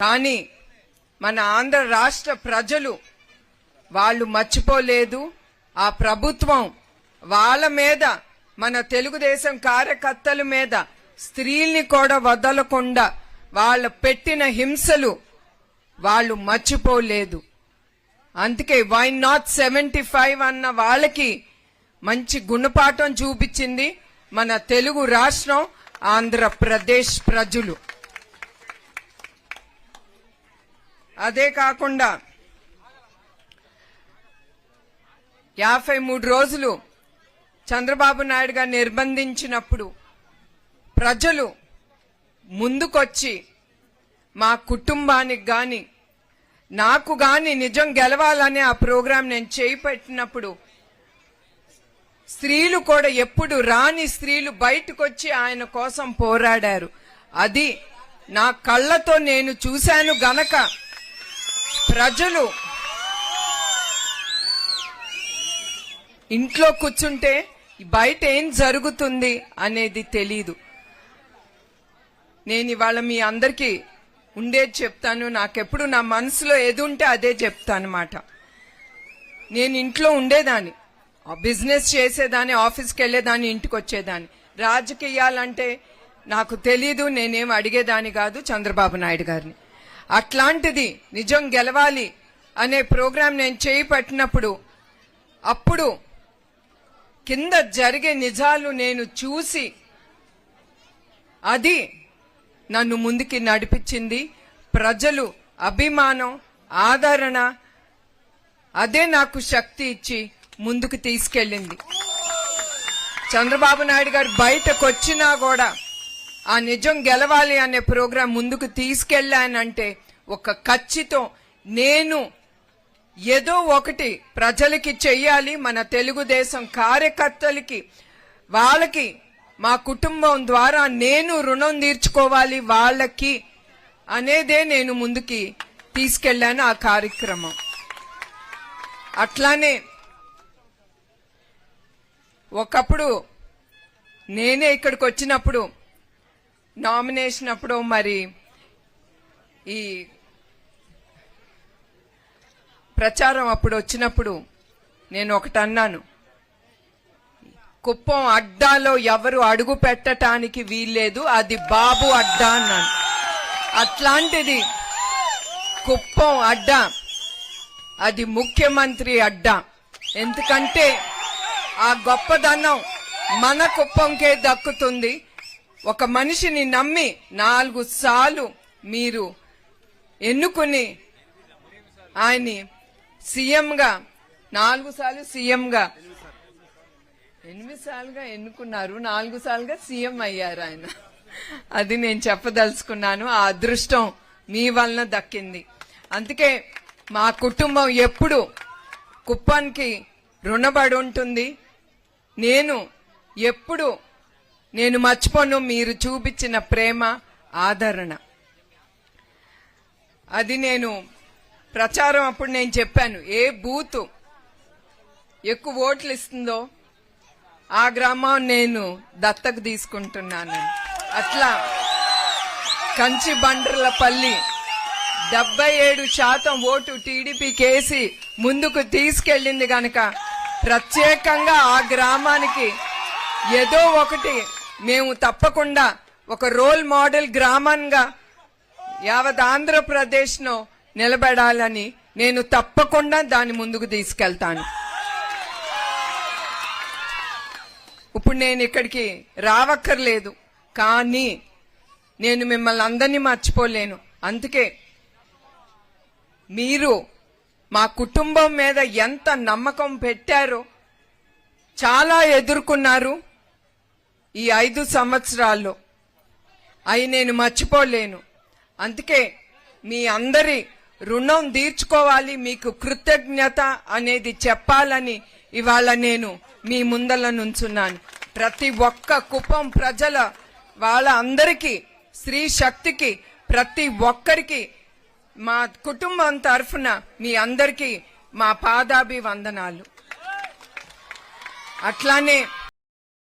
కానీ మన ఆంధ్ర రాష్ట్ర ప్రజలు వాళ్ళు మర్చిపోలేదు. ఆ ప్రభుత్వం వాళ్ళ మీద మన తెలుగుదేశం కార్యకర్తల మీద స్త్రీల్ని కూడా వదలకుండా వాళ్ళ పెట్టిన హింసలు వాళ్ళు మర్చిపోలేదు. అందుకే వై నాట్ సెవెంటీ ఫైవ్ అన్న వాళ్ళకి మంచి గుణపాఠం చూపించింది మన తెలుగు రాష్ట్రం ఆంధ్రప్రదేశ్ ప్రజలు. అదే కాకుండా యాభై మూడు రోజులు చంద్రబాబు నాయుడు గారు నిర్బంధించినప్పుడు ప్రజలు ముందుకొచ్చి మా కుటుంబానికి గాని నాకు గాని నిజం గెలవాలనే ఆ ప్రోగ్రాం నేను చేపట్టినప్పుడు స్త్రీలు కూడా ఎప్పుడు రాని స్త్రీలు బయటకు వచ్చి ఆయన కోసం పోరాడారు. అది నా కళ్ళతో నేను చూశాను గనక ప్రజలు ఇంట్లో కూర్చుంటే బయట ఏం జరుగుతుంది అనేది తెలీదు. నేను ఇవాళ మీ అందరికీ ఉండేది చెప్తాను. నాకెప్పుడు నా మనసులో ఏది ఉంటే అదే చెప్తాను నేను ఇంట్లో ఉండేదాన్ని. ఆ బిజినెస్ చేసేదాన్ని ఆఫీస్కి వెళ్ళేదాన్ని ఇంటికి వచ్చేదాన్ని. రాజకీయాలంటే నాకు తెలీదు నేనేం అడిగేదాన్ని కాదు చంద్రబాబు నాయుడు గారిని. అట్లాంటిది నిజం గెలవాలి అనే ప్రోగ్రాం నేను చేపట్టినప్పుడు అప్పుడు కింద జరిగే నిజాలు నేను చూసి అది నన్ను ముందుకి నడిపించింది. ప్రజలు అభిమానం ఆదరణ అదే నాకు శక్తి ఇచ్చి ముందుకు తీసుకెళ్ళింది. చంద్రబాబు నాయుడు గారు బయటకు వచ్చినా కూడా ఆ నిజం గెలవాలి అనే ప్రోగ్రాం ముందుకు తీసుకెళ్ళానంటే ఒక ఖచ్చితం నేను ఏదో ఒకటి ప్రజలకి చెయ్యాలి మన తెలుగుదేశం కార్యకర్తలకి వాళ్ళకి మా కుటుంబం ద్వారా నేను రుణం తీర్చుకోవాలి వాళ్ళకి అనేదే నేను ముందుకి తీసుకెళ్ళాను ఆ కార్యక్రమం. అట్లానే ఒకప్పుడు నేనే ఇక్కడికి వచ్చినప్పుడు నామినేషన్ అప్పుడు మరి ఈ ప్రచారం అప్పుడు వచ్చినప్పుడు నేను ఒకటి అన్నాను. కుప్పం అడ్డాలో ఎవరు అడుగు పెట్టటానికి వీల్లేదు అది బాబు అడ్డా అన్నాను. అట్లాంటిది కుప్పం అడ్డా అది ముఖ్యమంత్రి అడ్డా. ఎందుకంటే ఆ గొప్పదనం మన కుప్పంకే దక్కుతుంది ఒక మనిషిని నమ్మి నాలుగు సార్లు మీరు ఎన్నుకుని ఆయన్ని సీఎంగా నాలుగు సార్లు సీఎంగా ఎనిమిది సార్లుగా ఎన్నుకున్నారు నాలుగు సార్లుగా సీఎం అయ్యారు ఆయన. అది నేను చెప్పదలుచుకున్నాను. ఆ అదృష్టం మీ వలన దక్కింది. అందుకే మా కుటుంబం ఎప్పుడు కుప్పానికి రుణపడి ఉంటుంది. నేను ఎప్పుడు నేను మర్చిపోను మీరు చూపించిన ప్రేమ ఆదరణ. అది నేను ప్రచారం అప్పుడు నేను చెప్పాను ఏ బూతు ఎక్కువ ఓట్లు ఇస్తుందో ఆ గ్రామం నేను దత్తకు తీసుకుంటున్నాను. అట్లా కంచి బండ్రలపల్లి డెబ్బై ఏడు శాతం ఓటు టీడీపీ వేసి ముందుకు తీసుకెళ్ళింది గనక ప్రత్యేకంగా ఆ గ్రామానికి ఏదో ఒకటి మేము తప్పకుండా ఒక రోల్ మోడల్ గ్రామంగా యావత్ ఆంధ్రప్రదేశ్ నిలబడాలని నేను తప్పకుండా దాన్ని ముందుకు తీసుకెళ్తాను. ఇప్పుడు నేను ఇక్కడికి రావక్కర్లేదు కానీ నేను మిమ్మల్ని అందరినీ మర్చిపోలేను. అందుకే మీరు మా కుటుంబం మీద ఎంత నమ్మకం పెట్టారో చాలా ఎదుర్కొన్నారు. ఈ ఐదు సంవత్సరాల్లో. అవి నేను మర్చిపోలేను. అందుకే మీ అందరి రుణం తీర్చుకోవాలి మీకు కృతజ్ఞత అనేది చెప్పాలని ఇవాళ నేను మీ ముందల నుంచున్నాను. ప్రతి ఒక్క కుపం ప్రజల వాళ్ళ అందరికీ స్త్రీ శక్తికి ప్రతి ఒక్కరికి మా కుటుంబం తరఫున మీ అందరికీ మా పాదాభి వందనాలు అట్లానే